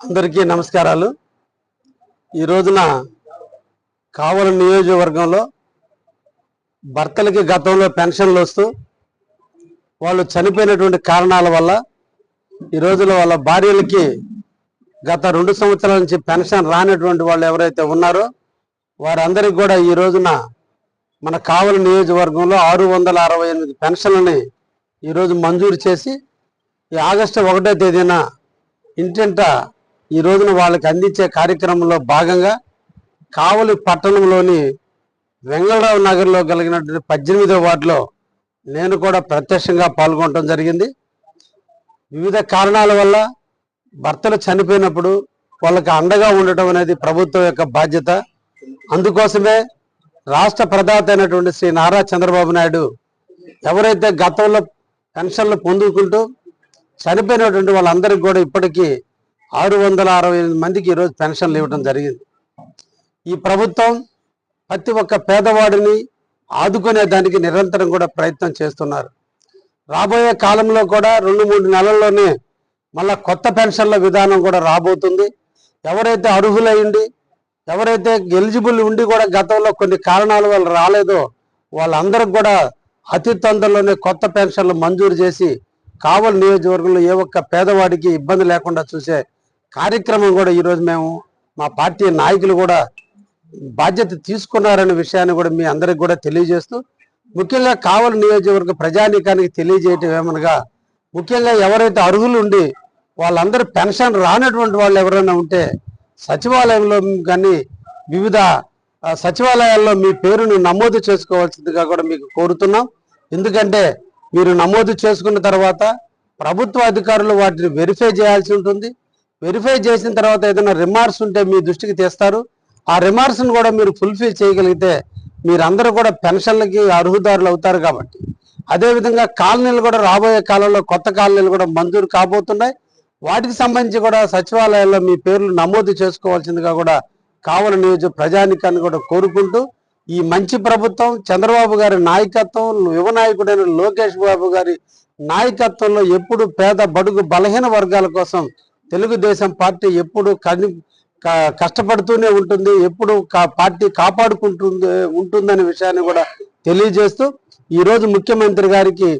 అందరికీ నమస్కారాలు. ఈ రోజున కావల నియోజకవర్గంలో భర్తలకి గతంలో పెన్షన్లు వస్తూ వాళ్ళు చనిపోయినటువంటి కారణాల వల్ల ఈ రోజులో వాళ్ళ భార్యలకి గత రెండు సంవత్సరాల నుంచి పెన్షన్ రానటువంటి వాళ్ళు ఎవరైతే ఉన్నారో వారందరికీ కూడా ఈ రోజున మన కావల నియోజకవర్గంలో ఆరు వందల అరవై ఎనిమిది పెన్షన్లని ఈరోజు మంజూరు చేసి ఈ ఆగస్టు ఒకటో తేదీన ఇంటింట ఈ రోజున వాళ్ళకి అందించే కార్యక్రమంలో భాగంగా కావలి పట్టణంలోని వెంగళరావు నగర్లో కలిగినటువంటి పద్దెనిమిదో వార్డులో నేను కూడా ప్రత్యక్షంగా పాల్గొనడం జరిగింది. వివిధ కారణాల వల్ల భర్తలు చనిపోయినప్పుడు వాళ్ళకి అండగా ఉండటం అనేది ప్రభుత్వం యొక్క బాధ్యత. అందుకోసమే రాష్ట్ర ప్రదాత అయినటువంటి శ్రీ నారా చంద్రబాబు నాయుడు ఎవరైతే గతంలో పెన్షన్లు పొందుకుంటూ చనిపోయినటువంటి వాళ్ళందరికీ కూడా ఇప్పటికీ ఆరు వందల అరవై ఎనిమిది మందికి ఈరోజు పెన్షన్లు ఇవ్వడం జరిగింది. ఈ ప్రభుత్వం ప్రతి ఒక్క పేదవాడిని ఆదుకునే దానికి నిరంతరం కూడా ప్రయత్నం చేస్తున్నారు. రాబోయే కాలంలో కూడా రెండు మూడు నెలల్లోనే మళ్ళా కొత్త పెన్షన్ల విధానం కూడా రాబోతుంది. ఎవరైతే అర్హులయ్యండి ఎవరైతే ఎలిజిబుల్ ఉండి కూడా గతంలో కొన్ని కారణాల వల్ల రాలేదో వాళ్ళందరికి కూడా అతి తొందరలోనే కొత్త పెన్షన్లు మంజూరు చేసి కావలి నియోజకవర్గంలో ఏ ఒక్క పేదవాడికి ఇబ్బంది లేకుండా చూసే కార్యక్రమం కూడా ఈరోజు మేము మా పార్టీ నాయకులు కూడా బాధ్యత తీసుకున్నారనే విషయాన్ని కూడా మీ అందరికి కూడా తెలియజేస్తూ ముఖ్యంగా కావలి నియోజకవర్గ ప్రజానీకానికి తెలియజేయటం ఏమనగా ముఖ్యంగా ఎవరైతే అర్హులు ఉండి వాళ్ళందరూ పెన్షన్ రానటువంటి వాళ్ళు ఎవరైనా ఉంటే సచివాలయంలో కానీ వివిధ సచివాలయాల్లో మీ పేరును నమోదు చేసుకోవాల్సిందిగా కూడా మీకు కోరుతున్నాం. ఎందుకంటే మీరు నమోదు చేసుకున్న తర్వాత ప్రభుత్వ అధికారులు వాటిని వెరిఫై చేయాల్సి ఉంటుంది. వెరిఫై చేసిన తర్వాత ఏదైనా రిమార్క్స్ ఉంటే మీ దృష్టికి తెస్తారు. ఆ రిమార్క్స్ను కూడా మీరు ఫుల్ఫిల్ చేయగలిగితే మీరందరూ కూడా పెన్షన్లకి అర్హుదారులు అవుతారు కాబట్టి. అదేవిధంగా కాలనీలు కూడా రాబోయే కాలంలో కొత్త కాలనీలు కూడా మంజూరు కాబోతున్నాయి. వాటికి సంబంధించి కూడా సచివాలయాల్లో మీ పేర్లు నమోదు చేసుకోవాల్సిందిగా కూడా కావలి నియోజక ప్రజానికాన్ని కూడా కోరుకుంటూ ఈ మంచి ప్రభుత్వం చంద్రబాబు గారి నాయకత్వం యువ నాయకుడైన లోకేష్ బాబు గారి నాయకత్వంలో ఎప్పుడు పేద బడుగు బలహీన వర్గాల కోసం తెలుగుదేశం పార్టీ ఎప్పుడు కని క- కష్టపడుతూనే ఉంటుంది ఎప్పుడు పార్టీ కాపాడుకుంటుంది ఉంటుందనే విషయాన్ని కూడా తెలియజేస్తూ ఈరోజు ముఖ్యమంత్రి గారికి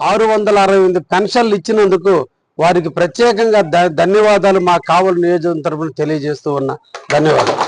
ఆరు వందల అరవై ఎనిమిది పెన్షన్లు ఇచ్చినందుకు వారికి ప్రత్యేకంగా ధన్యవాదాలు మా కావలి నియోజకవర్గం తెలియజేస్తూ ఉన్నా. ధన్యవాదాలు.